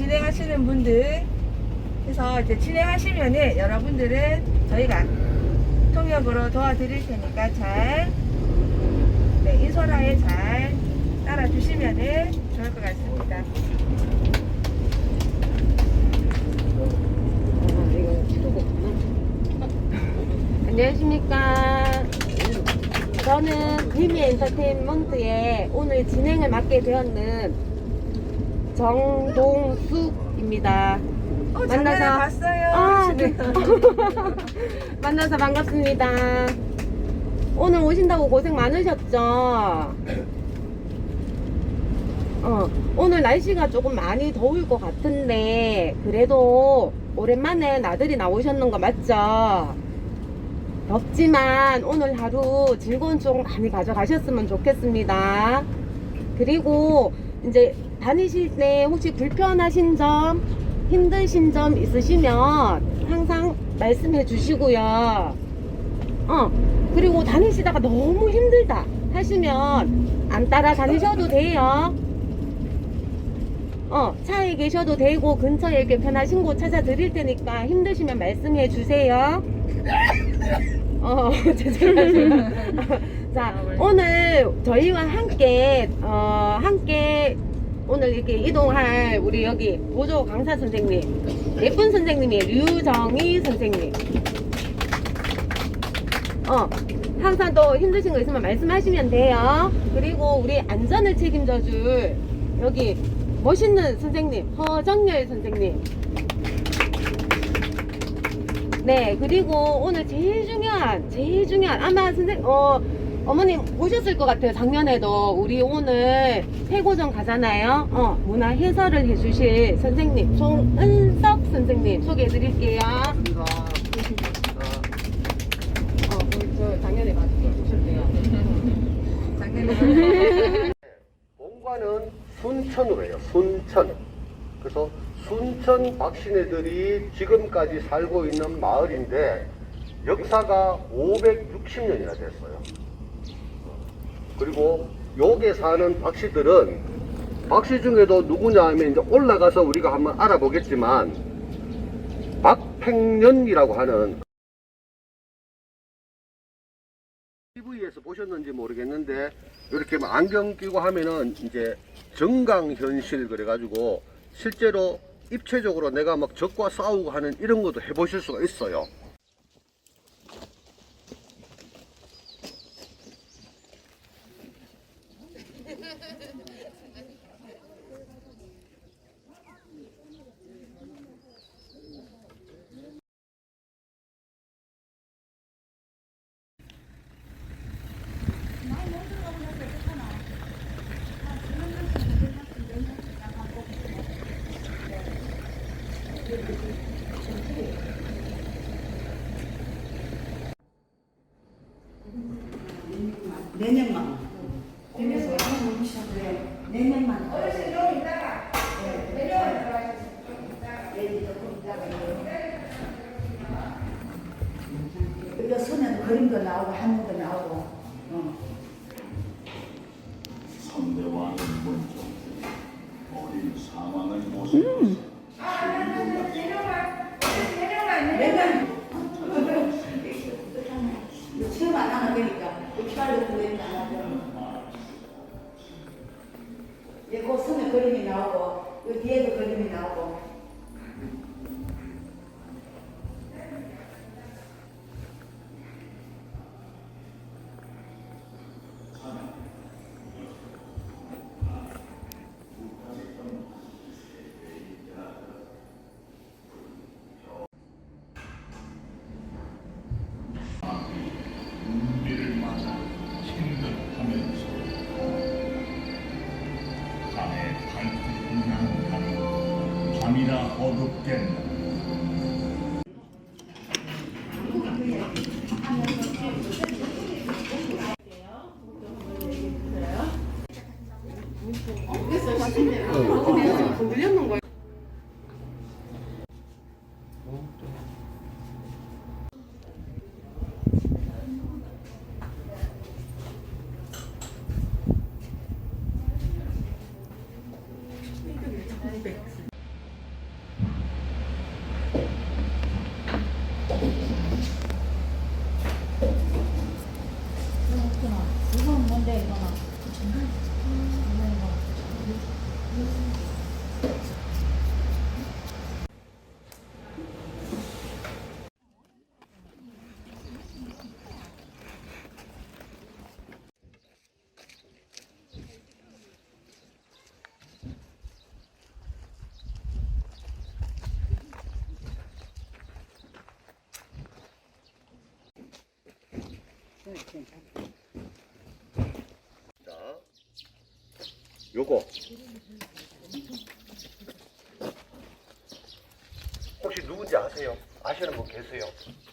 하시는 분들 해서 이제 진행하시면은 여러분들은 저희가 통역으로 도와드릴 테니까 잘 네, 인솔하에 잘 따라주시면은 좋을 것 같습니다. 안녕하십니까. 저는 비미 엔터테인먼트의 오늘 진행을 맡게 되었는 정동숙입니다. 어, 만나서- 봤어요. 아, 네. 만나서 반갑습니다. 오늘 오신다고 고생 많으셨죠? 어, 오늘 날씨가 조금 많이 더울 것 같은데, 그래도 오랜만에 나들이 나오셨는 거 맞죠? 덥지만 오늘 하루 즐거운 추억 많이 가져가셨으면 좋겠습니다. 그리고 이제 다니실 때 혹시 불편하신 점, 힘드신 점 있으시면 항상 말씀해 주시고요. 어, 그리고 다니시다가 너무 힘들다 하시면 안 따라 다니셔도 돼요. 어, 차에 계셔도 되고 근처에 이렇게 편하신 곳 찾아 드릴 테니까 힘드시면 말씀해 주세요. 어, 죄송해요. 자, 오늘 저희와 함께, 어, 함께 오늘 이렇게 이동할 우리 여기 보조 강사 선생님, 예쁜 선생님이 류정희 선생님. 어, 항상 또 힘드신 거 있으면 말씀하시면 돼요. 그리고 우리 안전을 책임져 줄 여기 멋있는 선생님, 허정열 선생님. 네, 그리고 오늘 제일 중요한, 제일 중요한, 아마 선생, 어, 어머님 보셨을 것 같아요. 작년에도 우리 오늘 세고전 가잖아요. 어, 문화 해설을 해주실 선생님, 송은석 선생님 소개해 드릴게요. 어, 우리 저 작년에 보셨대요. 작년에 본관은 순천으로 해요. 순천. 그래서 순천 박신애들이 지금까지 살고 있는 마을인데 역사가 560년이나 됐어요. 그리고 여기에 사는 박씨들은 박씨 중에도 누구냐 하면 이제 올라가서 우리가 한번 알아보겠지만 박팽년이라고 하는 TV에서 보셨는지 모르겠는데 이렇게 막 안경 끼고 하면은 이제 정강 현실 그래가지고 실제로 입체적으로 내가 막 적과 싸우고 하는 이런 것도 해보실 수가 있어요. 내년만. 내년만. 어르신 좀 이따가 내려와 들어가시죠. 이거 손에 그림도 나오고 한문도 나오고. 어. 선대와는 먼저 어린 사망을 모습 체험 안 하면 되니까. 빨리 그리니까 안 하죠. 이거 손에 그림이 나오고, 이 뒤에도 그림이 나오고. 하면서 밤에 발톱을 향하는 밤이라 어둡겠나 물렸는 거 Thank. 요거 혹시 누군지 아세요? 아시는 분 계세요? 박-